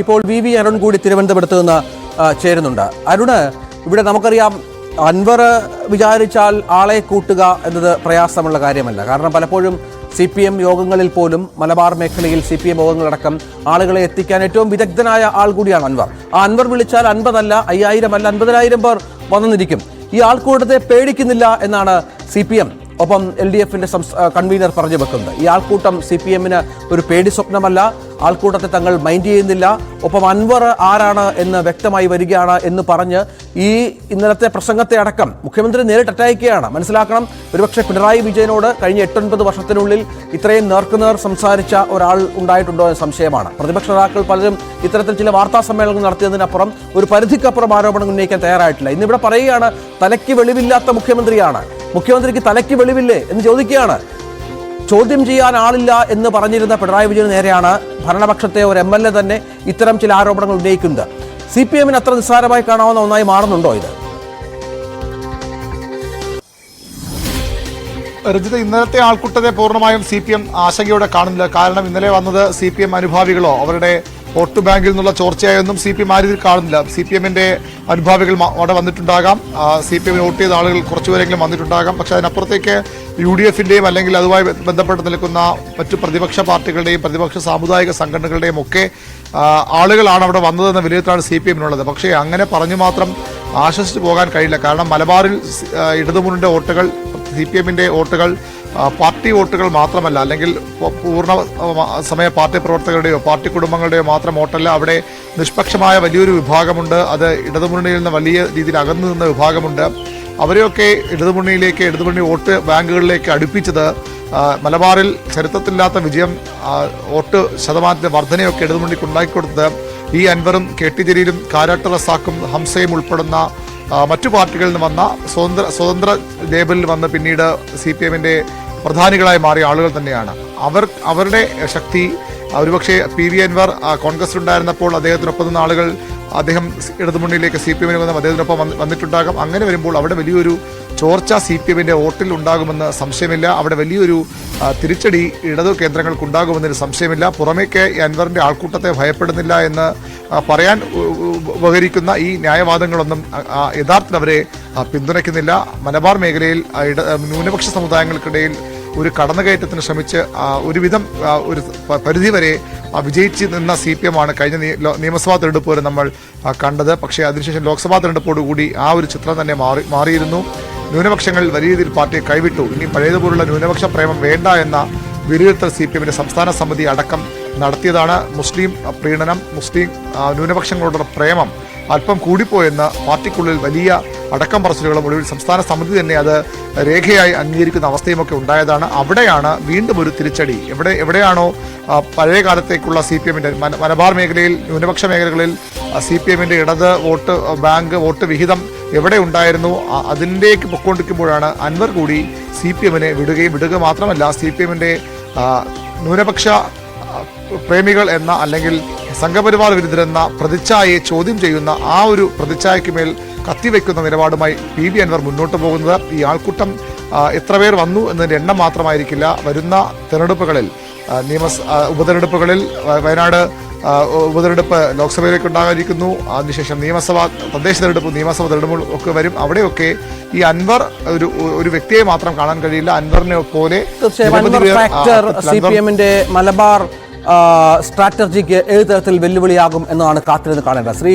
ഇപ്പോൾ V V Arun കൂടി തിരുവനന്തപുരത്ത് നിന്ന് ചേരുന്നുണ്ട്. അരുണ് ഇവിടെ നമുക്കറിയാം അൻവർ വിചാരിച്ചാൽ ആളെ കൂട്ടുക എന്നത് പ്രയാസമുള്ള കാര്യമല്ല. കാരണം പലപ്പോഴും സി പി എം യോഗങ്ങളിൽ പോലും മലബാർ മേഖലയിൽ സി പി എം യോഗങ്ങളടക്കം ആളുകളെ എത്തിക്കാൻ ഏറ്റവും വിദഗ്ധനായ ആൾ കൂടിയാണ് അൻവർ. ആ അൻവർ വിളിച്ചാൽ അൻപതല്ല അയ്യായിരം അല്ല അൻപതിനായിരം പേർ വന്നിരിക്കും. ഈ ആൾക്കൂട്ടത്തെ പേടിക്കുന്നില്ല എന്നാണ് സി പി എം ഒപ്പം എൽ ഡി എഫിന്റെ കൺവീനർ പറഞ്ഞു വെക്കുന്നത്. ഈ ആൾക്കൂട്ടം സി പി എമ്മിന് ഒരു പേടി സ്വപ്നമല്ല ആൾക്കൂട്ടത്തെ തങ്ങൾ മൈൻഡ് ചെയ്യുന്നില്ല. ഒപ്പം അൻവർ ആരാണ് എന്ന് വ്യക്തമായി വരികയാണ് എന്ന് പറഞ്ഞ് ഈ ഇന്നലത്തെ പ്രസംഗത്തെ അടക്കം മുഖ്യമന്ത്രി നേരിട്ട് അറ്റായിക്കുകയാണ്. മനസ്സിലാക്കണം ഒരുപക്ഷെ പിണറായി വിജയനോട് കഴിഞ്ഞ എട്ടൊൻപത് വർഷത്തിനുള്ളിൽ ഇത്രയും നേർക്കുനേർ സംസാരിച്ച ഒരാൾ ഉണ്ടായിട്ടുണ്ടോ എന്ന സംശയമാണ്. പ്രതിപക്ഷ നേതാക്കൾ പലരും ഇത്തരത്തിൽ ചില വാർത്താ സമ്മേളനങ്ങൾ നടത്തിയതിനപ്പുറം ഒരു പരിധിക്കപ്പുറം ആരോപണം ഉന്നയിക്കാൻ തയ്യാറായിട്ടില്ല. ഇന്നിവിടെ പറയുകയാണ് തലയ്ക്ക് വെളിവില്ലാത്ത മുഖ്യമന്ത്രിയാണ്. മുഖ്യമന്ത്രിക്ക് തലയ്ക്ക് വെളിവില്ലേ എന്ന് ചോദിക്കുകയാണ്. ചോദ്യം ചെയ്യാൻ ആളില്ല എന്ന് പറഞ്ഞിരുന്ന പിണറായി വിജയന് നേരെയാണ് ഭരണപക്ഷത്തെ ഒരു എം എൽ എ തന്നെ ഇത്തരം ചില ആരോപണങ്ങൾ ഉന്നയിക്കുന്നത്. സി പി എമ്മിന് അത്ര നിസ്സാരമായി കാണാവുന്ന ഒന്നായി മാറുന്നുണ്ടോ ഇത്? രജിത ഇന്നലത്തെ ആൾക്കൂട്ടത്തെ പൂർണമായും സി പി എം ആശങ്കയോടെ കാണുന്നില്ല. കാരണം ഇന്നലെ വന്നത് സി പി എം അനുഭാവികളോ അവരുടെ വോട്ട് ബാങ്കിൽ നിന്നുള്ള ചോർച്ചയായൊന്നും സി പി എം കാണുന്നില്ല. സി പി എമ്മിന്റെ അനുഭാവികൾ അവിടെ വന്നിട്ടുണ്ടാകാം. സി പി എമ്മിന് വോട്ട് ചെയ്ത ആളുകൾ കുറച്ചുപേരെങ്കിലും വന്നിട്ടുണ്ടാകാം. പക്ഷെ അതിനപ്പുറത്തേക്ക് യു ഡി എഫിന്റെയും അല്ലെങ്കിൽ അതുമായി ബന്ധപ്പെട്ട് നിൽക്കുന്ന മറ്റു പ്രതിപക്ഷ പാർട്ടികളുടെയും പ്രതിപക്ഷ സാമുദായിക സംഘടനകളുടെയും ഒക്കെ ആളുകളാണ് അവിടെ വന്നതെന്ന വിലയിരുത്തലാണ് സി പി എമ്മിനുള്ളത്. പക്ഷേ അങ്ങനെ പറഞ്ഞു മാത്രം ആശ്വസിച്ച് പോകാൻ കഴിയില്ല. കാരണം മലബാറിൽ ആ, വോട്ടുകൾ സി പി എമ്മിന്റെ വോട്ടുകൾ പാർട്ടി വോട്ടുകൾ മാത്രമല്ല അല്ലെങ്കിൽ പൂർണ സമയ പാർട്ടി പ്രവർത്തകരുടെയോ പാർട്ടി കുടുംബങ്ങളുടെയോ മാത്രം വോട്ടല്ല അവിടെ നിഷ്പക്ഷമായ വലിയൊരു വിഭാഗമുണ്ട്. അത് ഇടതുമുന്നണിയിൽ നിന്ന് വലിയ രീതിയിൽ അകന്നു നിന്ന വിഭാഗമുണ്ട്. അവരെയൊക്കെ ഇടതുമുന്നണിയിലേക്ക് ഇടതുമുന്നണി വോട്ട് ബാങ്കുകളിലേക്ക് അടുപ്പിച്ചത് മലബാറിൽ ചരിത്രത്തിലില്ലാത്ത വിജയം വോട്ട് ശതമാനത്തിന്റെ വർധനയൊക്കെ ഇടതുമുന്നണിക്ക് ഉണ്ടാക്കിക്കൊടുത്തത് ഈ അൻവറും കെ ടി ജലീലും കാരാട്ട് റസാക്കും ഹംസയും ഉൾപ്പെടുന്ന മറ്റു പാർട്ടികളിൽ നിന്ന് വന്ന സ്വതന്ത്ര സ്വതന്ത്ര ലേബലിൽ വന്ന് പിന്നീട് സി പി എമ്മിന്റെ പ്രധാനികളായി മാറിയ ആളുകൾ തന്നെയാണ്. അവർ അവരുടെ ശക്തി ഒരുപക്ഷെ പി വി അൻവർ ആ, കോൺഗ്രസ് ഉണ്ടായിരുന്നപ്പോൾ അദ്ദേഹത്തിനൊപ്പം നിന്ന ആളുകൾ അദ്ദേഹം ഇടതുമുന്നണിയിലേക്ക് സി പി എമ്മിന് വന്ന അദ്ദേഹത്തിനൊപ്പം വന്നിട്ടുണ്ടാകും. അങ്ങനെ വരുമ്പോൾ അവിടെ വലിയൊരു ചോർച്ച സി പി എമ്മിന്റെ വോട്ടിൽ ഉണ്ടാകുമെന്ന് സംശയമില്ല. അവിടെ വലിയൊരു തിരിച്ചടി ഇടതു കേന്ദ്രങ്ങൾക്ക് ഉണ്ടാകുമെന്നൊരു സംശയമില്ല. പുറമേക്ക് അൻവറിന്റെ ആൾക്കൂട്ടത്തെ ഭയപ്പെടുന്നില്ല എന്ന് പറയാൻ ഉപകരിക്കുന്ന ഈ ന്യായവാദങ്ങളൊന്നും യഥാർത്ഥത്തിൽ അവരെ പിന്തുണയ്ക്കുന്നില്ല. മലബാർ മേഖലയിൽ ന്യൂനപക്ഷ സമുദായങ്ങൾക്കിടയിൽ ഒരു കടന്നുകയറ്റത്തിന് ശ്രമിച്ച് ഒരുവിധം ഒരു പരിധിവരെ വിജയിച്ച് നിന്ന സി പി എം ആണ് കഴിഞ്ഞ നിയമസഭാ തെരഞ്ഞെടുപ്പ് വരെ നമ്മൾ കണ്ടത്. പക്ഷേ അതിനുശേഷം ലോക്സഭാ തെരഞ്ഞെടുപ്പോടുകൂടി ആ ഒരു ചിത്രം തന്നെ മാറി മാറിയിരുന്നു. ന്യൂനപക്ഷങ്ങൾ വലിയ രീതിയിൽ പാർട്ടിയെ കൈവിട്ടു. ഇനി പഴയതുപോലുള്ള ന്യൂനപക്ഷ പ്രേമം വേണ്ട എന്ന വിലയിരുത്തൽ സി പി എമ്മിന്റെ സംസ്ഥാന സമിതി അടക്കം നടത്തിയതാണ്. മുസ്ലിം പ്രീണനം മുസ്ലിം ന്യൂനപക്ഷങ്ങളോടുള്ള പ്രേമം അല്പം കൂടിപ്പോയെന്ന് പാർട്ടിക്കുള്ളിൽ വലിയ അടക്കം പറച്ചിലുകളും ഒടുവിൽ സംസ്ഥാന സമിതി തന്നെ അത് രേഖയായി അംഗീകരിക്കുന്ന അവസ്ഥയുമൊക്കെ ഉണ്ടായതാണ്. അവിടെയാണ് വീണ്ടും ഒരു തിരിച്ചടി. എവിടെ എവിടെയാണോ പഴയ കാലത്തേക്കുള്ള സി പി എമ്മിന്റെ മലബാർ മേഖലയിൽ ന്യൂനപക്ഷ മേഖലകളിൽ സി പി എമ്മിന്റെ ഇടത് വോട്ട് ബാങ്ക് വോട്ട് വിഹിതം എവിടെ ഉണ്ടായിരുന്നു? അതിന്റെയൊക്കെ പൊക്കോണ്ടിരിക്കുമ്പോഴാണ് അൻവർ കൂടി സി പി എമ്മിനെ വിടുകയും വിടുക മാത്രമല്ല സി പി എമ്മിന്റെ ന്യൂനപക്ഷ പ്രേമികൾ എന്ന അല്ലെങ്കിൽ സംഘപരിവാർ വിരുദ്ധരെന്ന പ്രതിച്ഛായയെ ചോദ്യം ചെയ്യുന്ന ആ ഒരു പ്രതിച്ഛായയ്ക്ക് മേൽ കത്തിവെക്കുന്ന നിലപാടുമായി പി വി അൻവർ മുന്നോട്ട് പോകുന്നത് ഈ ആൾക്കൂട്ടം എത്ര പേർ വന്നു എന്നതിന്റെ എണ്ണം മാത്രമായിരിക്കില്ല. വരുന്ന തെരഞ്ഞെടുപ്പുകളിൽ നിയമ നിയമസ ഉപതെരഞ്ഞെടുപ്പുകളിൽ വയനാട് ഉപതെരഞ്ഞെടുപ്പ് ലോക്സഭയിലേക്ക് ഉണ്ടാകാതിരിക്കുന്നു അതിനുശേഷം നിയമസഭ തദ്ദേശ തെരഞ്ഞെടുപ്പ് നിയമസഭ തെരഞ്ഞെടുപ്പ് ഒക്കെ വരും. അവിടെയൊക്കെ ഈ അൻവർ ഒരു ഒരു വ്യക്തിയെ മാത്രം കാണാൻ കഴിയില്ല. അൻവറിനെ പോലെ മലബാർ സ്ട്രാറ്റജിക്ക് ഏത് തരത്തിൽ വെല്ലുവിളിയാകും എന്നതാണ് കാത്തിരുന്ന് കാണേണ്ടത്. ശ്രീ